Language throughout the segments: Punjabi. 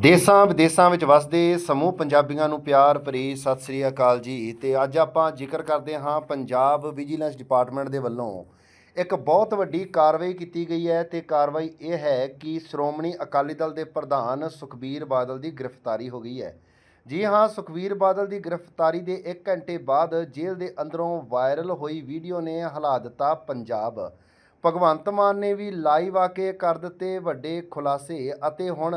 ਦੇਸਾਂ ਵਿਦੇਸਾਂ ਵਿੱਚ ਵਸਦੇ ਸਮੂਹ ਪੰਜਾਬੀਆਂ ਨੂੰ ਪਿਆਰ ਭਰੀ ਸਤਿ ਸ੍ਰੀ ਅਕਾਲ ਜੀ। ਤੇ ਅੱਜ ਆਪਾਂ ਜ਼ਿਕਰ ਕਰਦੇ ਹਾਂ ਪੰਜਾਬ ਵਿਜੀਲੈਂਸ ਡਿਪਾਰਟਮੈਂਟ ਦੇ ਵੱਲੋਂ। ਇੱਕ ਬਹੁਤ ਵੱਡੀ ਕਾਰਵਾਈ ਕੀਤੀ ਗਈ ਹੈ ਤੇ ਕਾਰਵਾਈ ਇਹ ਹੈ ਕਿ ਸ਼੍ਰੋਮਣੀ ਅਕਾਲੀ ਦਲ ਦੇ ਪ੍ਰਧਾਨ ਸੁਖਬੀਰ ਬਾਦਲ ਦੀ ਗ੍ਰਿਫਤਾਰੀ ਹੋ ਗਈ ਹੈ। ਜੀ ਹਾਂ, ਸੁਖਬੀਰ ਬਾਦਲ ਦੀ ਗ੍ਰਿਫਤਾਰੀ ਦੇ 1 ਘੰਟੇ ਬਾਅਦ ਜੇਲ੍ਹ ਦੇ ਅੰਦਰੋਂ ਵਾਇਰਲ ਹੋਈ ਵੀਡੀਓ ਨੇ ਹਿਲਾ ਦਿੱਤਾ ਪੰਜਾਬ। ਭਗਵੰਤ ਮਾਨ ਨੇ ਵੀ ਲਾਈਵ ਆ ਕੇ ਕਰ ਦਿੱਤੇ ਵੱਡੇ ਖੁਲਾਸੇ ਅਤੇ ਹੁਣ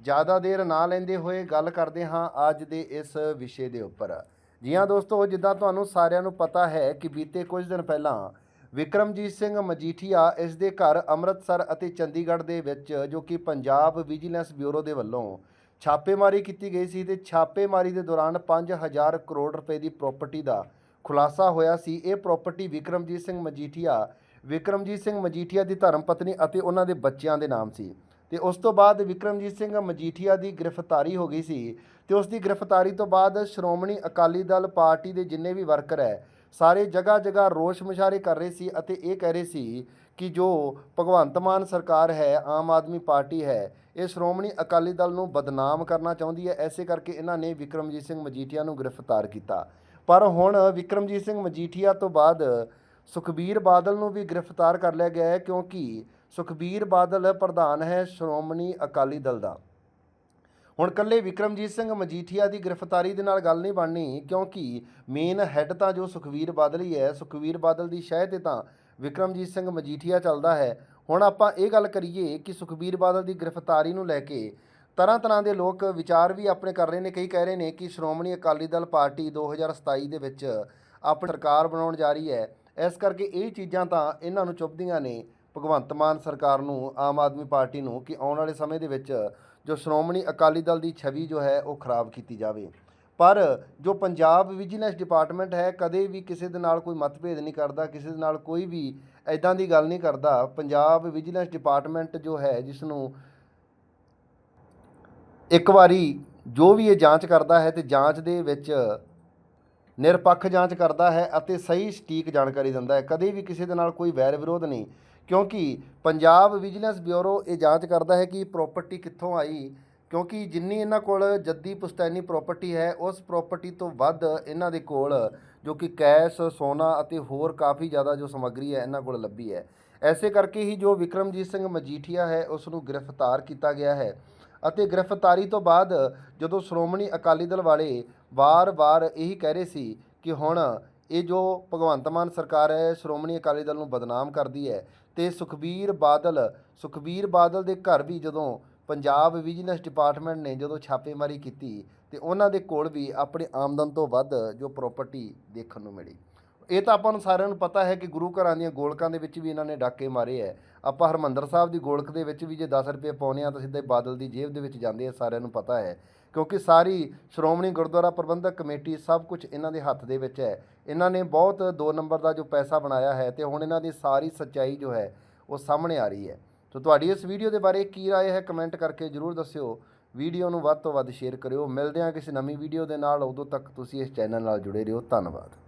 ਜ਼ਿਆਦਾ ਦੇਰ ਨਾ ਲੈਂਦੇ ਹੋਏ ਗੱਲ ਕਰਦੇ ਹਾਂ ਅੱਜ ਦੇ ਇਸ ਵਿਸ਼ੇ ਦੇ ਉੱਪਰ। ਜੀ ਹਾਂ ਦੋਸਤੋ, ਜਿੱਦਾਂ ਤੁਹਾਨੂੰ ਸਾਰਿਆਂ ਨੂੰ ਪਤਾ ਹੈ ਕਿ ਬੀਤੇ ਕੁਝ ਦਿਨ ਪਹਿਲਾਂ ਵਿਕਰਮਜੀਤ ਸਿੰਘ ਮਜੀਠੀਆ ਇਸ ਦੇ ਘਰ ਅੰਮ੍ਰਿਤਸਰ ਅਤੇ ਚੰਡੀਗੜ੍ਹ ਦੇ ਵਿੱਚ ਜੋ ਕਿ ਪੰਜਾਬ ਵਿਜੀਲੈਂਸ ਬਿਊਰੋ ਦੇ ਵੱਲੋਂ ਛਾਪੇਮਾਰੀ ਕੀਤੀ ਗਈ ਸੀ ਤੇ ਛਾਪੇਮਾਰੀ ਦੇ ਦੌਰਾਨ 5000 ਕਰੋੜ ਰੁਪਏ ਦੀ ਪ੍ਰਾਪਰਟੀ ਦਾ ਖੁਲਾਸਾ ਹੋਇਆ ਸੀ। ਇਹ ਪ੍ਰਾਪਰਟੀ ਵਿਕਰਮਜੀਤ ਸਿੰਘ ਮਜੀਠੀਆ, ਵਿਕਰਮਜੀਤ ਸਿੰਘ ਮਜੀਠੀਆ ਦੀ ਧਰਮ ਪਤਨੀ ਅਤੇ ਉਹਨਾਂ ਦੇ ਬੱਚਿਆਂ ਦੇ ਨਾਮ ਸੀ। ਤੇ ਉਸ ਤੋਂ ਬਾਅਦ ਵਿਕਰਮਜੀਤ ਸਿੰਘ ਮਜੀਠੀਆ ਦੀ ਗ੍ਰਿਫਤਾਰੀ ਹੋ ਗਈ ਸੀ ਤੇ ਉਸ ਦੀ ਗ੍ਰਿਫਤਾਰੀ ਤੋਂ ਬਾਅਦ ਸ਼੍ਰੋਮਣੀ ਅਕਾਲੀ ਦਲ ਪਾਰਟੀ ਦੇ ਜਿੰਨੇ ਵੀ ਵਰਕਰ ਹੈ, ਸਾਰੇ ਜਗ੍ਹਾ ਜਗ੍ਹਾ ਰੋਸ਼ ਮੁਜ਼ਾਹਰੇ ਕਰ ਰਹੇ ਸੀ ਅਤੇ ਇਹ ਕਹਿ ਰਹੇ ਸੀ ਕਿ ਜੋ ਭਗਵੰਤ ਮਾਨ ਸਰਕਾਰ ਹੈ, ਆਮ ਆਦਮੀ ਪਾਰਟੀ ਹੈ, ਇਹ ਸ਼੍ਰੋਮਣੀ ਅਕਾਲੀ ਦਲ ਨੂੰ ਬਦਨਾਮ ਕਰਨਾ ਚਾਹੁੰਦੀ ਹੈ। ਐਸੇ ਕਰਕੇ ਇਹਨਾਂ ਨੇ ਵਿਕਰਮਜੀਤ ਸਿੰਘ ਮਜੀਠੀਆ ਨੂੰ ਗ੍ਰਿਫਤਾਰ ਕੀਤਾ। ਪਰ ਹੁਣ ਵਿਕਰਮਜੀਤ ਸਿੰਘ ਮਜੀਠੀਆ ਤੋਂ ਬਾਅਦ ਸੁਖਬੀਰ ਬਾਦਲ ਨੂੰ ਵੀ ਗ੍ਰਿਫਤਾਰ ਕਰ ਲਿਆ ਗਿਆ ਹੈ ਕਿਉਂਕਿ ਸੁਖਬੀਰ ਬਾਦਲ ਪ੍ਰਧਾਨ ਹੈ ਸ਼੍ਰੋਮਣੀ ਅਕਾਲੀ ਦਲ ਦਾ। ਹੁਣ ਕੱਲੇ ਵਿਕਰਮਜੀਤ ਸਿੰਘ ਮਜੀਠੀਆ ਦੀ ਗ੍ਰਿਫਤਾਰੀ ਦੇ ਨਾਲ ਗੱਲ ਨਹੀਂ ਬਣਨੀ, ਕਿਉਂਕਿ ਮੇਨ ਹੈੱਡ ਤਾਂ ਜੋ ਸੁਖਬੀਰ ਬਾਦਲ ਹੀ ਹੈ, ਸੁਖਬੀਰ ਬਾਦਲ ਦੀ ਸ਼ਹਿ ਤੇ ਤਾਂ ਵਿਕਰਮਜੀਤ ਸਿੰਘ ਮਜੀਠੀਆ ਚੱਲਦਾ ਹੈ। ਹੁਣ ਆਪਾਂ ਇਹ ਗੱਲ ਕਰੀਏ ਕਿ ਸੁਖਬੀਰ ਬਾਦਲ ਦੀ ਗ੍ਰਿਫਤਾਰੀ ਨੂੰ ਲੈ ਕੇ ਤਰ੍ਹਾਂ ਤਰ੍ਹਾਂ ਦੇ ਲੋਕ ਵਿਚਾਰ ਵੀ ਆਪਣੇ ਕਰ ਰਹੇ ਨੇ, ਕਈ ਕਹਿ ਰਹੇ ਨੇ ਕਿ ਸ਼੍ਰੋਮਣੀ ਅਕਾਲੀ ਦਲ ਪਾਰਟੀ 2027 ਦੇ ਵਿੱਚ ਆਪਣੀ ਸਰਕਾਰ ਬਣਾਉਣ ਜਾ ਰਹੀ ਹੈ। ਇਸ ਕਰਕੇ ਇਹ ਚੀਜ਼ਾਂ ਤਾਂ ਇਹਨਾਂ ਨੂੰ ਚੁੱਭਦੀਆਂ ਨੇ। ਭਗਵੰਤ ਮਾਨ ਸਰਕਾਰ ਨੂੰ, ਆਮ ਆਦਮੀ ਪਾਰਟੀ ਨੂੰ ਕਿ ਆਉਣ ਵਾਲੇ ਸਮੇਂ ਦੇ ਵਿੱਚ ਜੋ ਸ਼੍ਰੋਮਣੀ ਅਕਾਲੀ ਦਲ ਦੀ ਛਵੀ ਜੋ ਹੈ ਉਹ ਖਰਾਬ ਕੀਤੀ ਜਾਵੇ। ਪਰ ਜੋ ਪੰਜਾਬ ਵਿਜੀਲੈਂਸ ਡਿਪਾਰਟਮੈਂਟ ਹੈ, ਕਦੇ ਵੀ ਕਿਸੇ ਦੇ ਨਾਲ ਕੋਈ ਮਤਭੇਦ ਨਹੀਂ ਕਰਦਾ, ਕਿਸੇ ਦੇ ਨਾਲ ਕੋਈ ਵੀ ਐਦਾਂ ਦੀ ਗੱਲ ਨਹੀਂ ਕਰਦਾ। ਪੰਜਾਬ ਵਿਜੀਲੈਂਸ ਡਿਪਾਰਟਮੈਂਟ ਜੋ ਹੈ ਜਿਸ ਨੂੰ ਇੱਕ ਵਾਰੀ ਜੋ ਵੀ ਇਹ ਜਾਂਚ ਕਰਦਾ ਹੈ ਤੇ ਜਾਂਚ ਦੇ ਵਿੱਚ ਨਿਰਪੱਖ ਜਾਂਚ ਕਰਦਾ ਹੈ ਅਤੇ ਸਹੀ ਸਟੀਕ ਜਾਣਕਾਰੀ ਦਿੰਦਾ ਹੈ। ਕਦੇ ਵੀ ਕਿਸੇ ਦੇ ਨਾਲ ਕੋਈ ਵੈਰ ਵਿਰੋਧ ਨਹੀਂ। ਕਿਉਂਕਿ ਪੰਜਾਬ ਵਿਜੀਲੈਂਸ ਬਿਊਰੋ ਇਹ ਜਾਂਚ ਕਰਦਾ ਹੈ ਕਿ ਪ੍ਰਾਪਰਟੀ ਕਿੱਥੋਂ ਆਈ, ਕਿਉਂਕਿ ਜਿੰਨੀ ਇਹਨਾਂ ਕੋਲ ਜੱਦੀ ਪੁਸ਼ਤੈਨੀ ਪ੍ਰਾਪਰਟੀ ਹੈ, ਉਸ ਪ੍ਰਾਪਰਟੀ ਤੋਂ ਵੱਧ ਇਹਨਾਂ ਦੇ ਕੋਲ ਜੋ ਕਿ ਕੈਸ਼, ਸੋਨਾ ਅਤੇ ਹੋਰ ਕਾਫੀ ਜ਼ਿਆਦਾ ਜੋ ਸਮੱਗਰੀ ਹੈ, ਇਹਨਾਂ ਕੋਲ ਲੱਭੀ ਹੈ। ਐਸੇ ਕਰਕੇ ਹੀ ਜੋ ਵਿਕਰਮਜੀਤ ਸਿੰਘ ਮਜੀਠੀਆ ਹੈ, ਉਸ ਨੂੰ ਗ੍ਰਿਫਤਾਰ ਕੀਤਾ ਗਿਆ ਹੈ ਅਤੇ ਗ੍ਰਿਫਤਾਰੀ ਤੋਂ ਬਾਅਦ ਜਦੋਂ ਸ਼੍ਰੋਮਣੀ ਅਕਾਲੀ ਦਲ ਵਾਲੇ ਵਾਰ-ਵਾਰ ਇਹੀ ਕਹਿ ਰਹੇ ਸੀ ਕਿ ਹੁਣ ਇਹ ਜੋ ਭਗਵੰਤ ਮਾਨ ਸਰਕਾਰ ਹੈ, ਸ਼੍ਰੋਮਣੀ ਅਕਾਲੀ ਦਲ ਨੂੰ ਬਦਨਾਮ ਕਰਦੀ ਹੈ ਤੇ ਸੁਖਬੀਰ ਬਾਦਲ ਸੁਖਬੀਰ ਬਾਦਲ ਦੇ ਘਰ ਵੀ ਜਦੋਂ ਪੰਜਾਬ ਵਿਜੀਲੈਂਸ ਡਿਪਾਰਟਮੈਂਟ ਨੇ ਜਦੋਂ ਛਾਪੇਮਾਰੀ ਕੀਤੀ ਤੇ ਉਹਨਾਂ ਦੇ ਕੋਲ ਵੀ ਆਪਣੀ ਆਮਦਨ ਤੋਂ ਵੱਧ ਜੋ ਪ੍ਰਾਪਰਟੀ ਦੇਖਣ ਨੂੰ ਮਿਲੀ। ਇਹ ਤਾਂ ਆਪਾਂ ਨੂੰ ਸਾਰਿਆਂ ਨੂੰ ਪਤਾ ਹੈ ਕਿ ਗੁਰੂ ਘਰਾਂ ਦੀਆਂ ਗੋਲਕਾਂ ਦੇ ਵਿੱਚ ਵੀ ਇਹਨਾਂ ਨੇ ਡਾਕੇ ਮਾਰੇ ਹੈ। ਆਪਾਂ ਹਰਮੰਦਰ ਸਾਹਿਬ ਦੀ ਗੋਲਕ ਦੇ ਵਿੱਚ ਵੀ ਜੇ 10 ਰੁਪਏ ਪਾਉਨੇ ਆ ਤਾਂ ਸਿੱਧੇ ਬਾਦਲ ਦੀ ਜੇਬ ਦੇ ਵਿੱਚ ਜਾਂਦੇ ਆ, ਸਾਰਿਆਂ ਨੂੰ ਪਤਾ ਹੈ। ਕਿਉਂਕਿ ਸਾਰੀ ਸ਼੍ਰੋਮਣੀ ਗੁਰਦੁਆਰਾ ਪ੍ਰਬੰਧਕ ਕਮੇਟੀ ਸਭ ਕੁਝ ਇਹਨਾਂ ਦੇ ਹੱਥ ਦੇ ਵਿੱਚ ਹੈ ਇਹਨਾਂ ਨੇ ਬਹੁਤ ਦੋ ਨੰਬਰ ਦਾ ਜੋ ਪੈਸਾ ਬਣਾਇਆ ਹੈ ਤੇ ਹੁਣ ਇਹਨਾਂ ਦੀ ਸਾਰੀ ਸੱਚਾਈ ਜੋ ਹੈ ਉਹ ਸਾਹਮਣੇ ਆ ਰਹੀ ਹੈ ਸੋ ਤੁਹਾਡੀ ਇਸ ਵੀਡੀਓ ਦੇ ਬਾਰੇ ਕੀ رائے ਹੈ ਕਮੈਂਟ ਕਰਕੇ ਜਰੂਰ ਦੱਸਿਓ ਵੀਡੀਓ ਨੂੰ ਵੱਧ ਤੋਂ ਵੱਧ ਸ਼ੇਅਰ ਕਰਿਓ ਮਿਲਦੇ ਹਾਂ ਕਿਸੇ ਨਵੀਂ ਵੀਡੀਓ ਦੇ ਨਾਲ ਉਦੋਂ ਤੱਕ ਤੁਸੀਂ ਇਸ ਚੈਨਲ ਨਾਲ ਜੁੜੇ ਰਹੋ ਧੰਨਵਾਦ